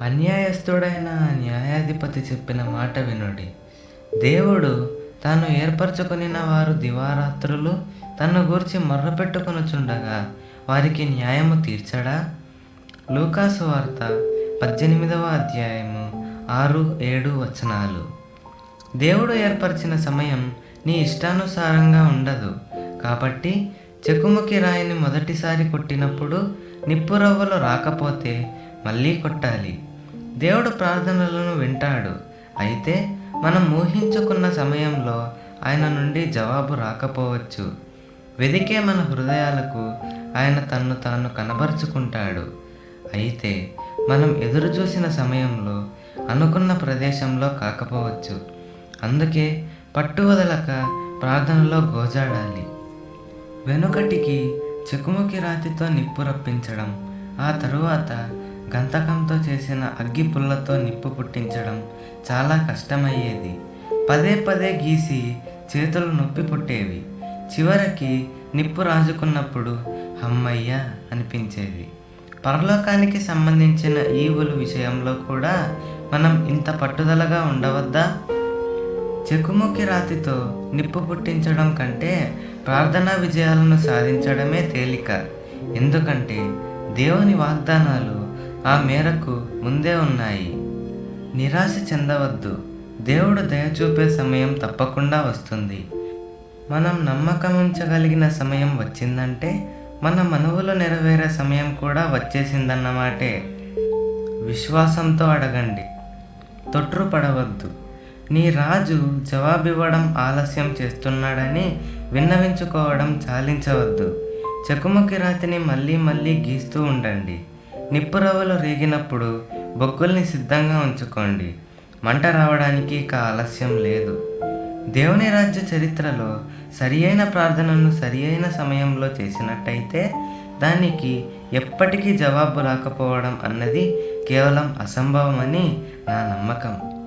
అన్యాయస్తుడైన న్యాయాధిపతి చెప్పిన మాట వినుడి. దేవుడు తాను ఏర్పరచుకొనిన వారు దివారాత్రులు తన గూర్చి మొర్రపెట్టుకొనుచుండగా వారికి న్యాయము తీర్చడా? లూకాసు వార్త పద్దెనిమిదవ అధ్యాయము ఆరు ఏడు వచనాలు. దేవుడు ఏర్పరిచిన సమయం నీ ఇష్టానుసారంగా ఉండదు. కాబట్టి చెకుముకి రాయిని మొదటిసారి కొట్టినప్పుడు నిప్పురవ్వలు రాకపోతే మళ్ళీ కొట్టాలి. దేవుడు ప్రార్థనలను వింటాడు. అయితే మనం ఊహించుకున్న సమయంలో ఆయన నుండి జవాబు రాకపోవచ్చు. వెదికే మన హృదయాలకు ఆయన తన్ను తాను కనబరుచుకుంటాడు. అయితే మనం ఎదురు చూసిన సమయంలో అనుకున్న ప్రదేశంలో కాకపోవచ్చు. అందుకే పట్టువదలక ప్రార్థనలో గోజాడాలి. వెనుకటికి చెకుముకి రాతితో నిప్పు రప్పించడం ఆ తరువాత గంతకంతో చేసిన అగ్గి పుల్లతో నిప్పు పుట్టించడం చాలా కష్టమయ్యేది. పదే పదే గీసి చేతులు నొప్పి పుట్టేవి. చివరికి నిప్పు రాజుకున్నప్పుడు అమ్మయ్య అనిపించేది. పరలోకానికి సంబంధించిన ఈవుల విషయంలో కూడా మనం ఇంత పట్టుదలగా ఉండవద్దా? చెకుముకి రాతితో నిప్పు పుట్టించడం కంటే ప్రార్థనా విజయాలను సాధించడమే తేలిక. ఎందుకంటే దేవుని వాగ్దానాలు ఆ మేరకు ముందే ఉన్నాయి. నిరాశ చెందవద్దు. దేవుడు దయ చూపే సమయం తప్పకుండా వస్తుంది. మనం నమ్మకం ఉంచగలిగిన సమయం వచ్చిందంటే మన మనవులు నెరవేరే సమయం కూడా వచ్చేసిందన్నమాటే. విశ్వాసంతో అడగండి. తొట్రుపడవద్దు నీ రాజు జవాబివ్వడం ఆలస్యం చేస్తున్నాడని విన్నవించుకోవడం చాలించవద్దు. చెకుముకి రాతిని మళ్ళీ మళ్ళీ గీస్తూ ఉండండి. నిప్పురవ్వలు రేగినప్పుడు బొగ్గుల్ని సిద్ధంగా ఉంచుకోండి. మంట రావడానికి ఇక ఆలస్యం లేదు. దేవుని రాజ్య చరిత్రలో సరి అయిన ప్రార్థనను సరి అయిన సమయంలో చేసినట్టయితే దానికి ఎప్పటికీ జవాబు రాకపోవడం అన్నది కేవలం అసంభవమని నా నమ్మకం.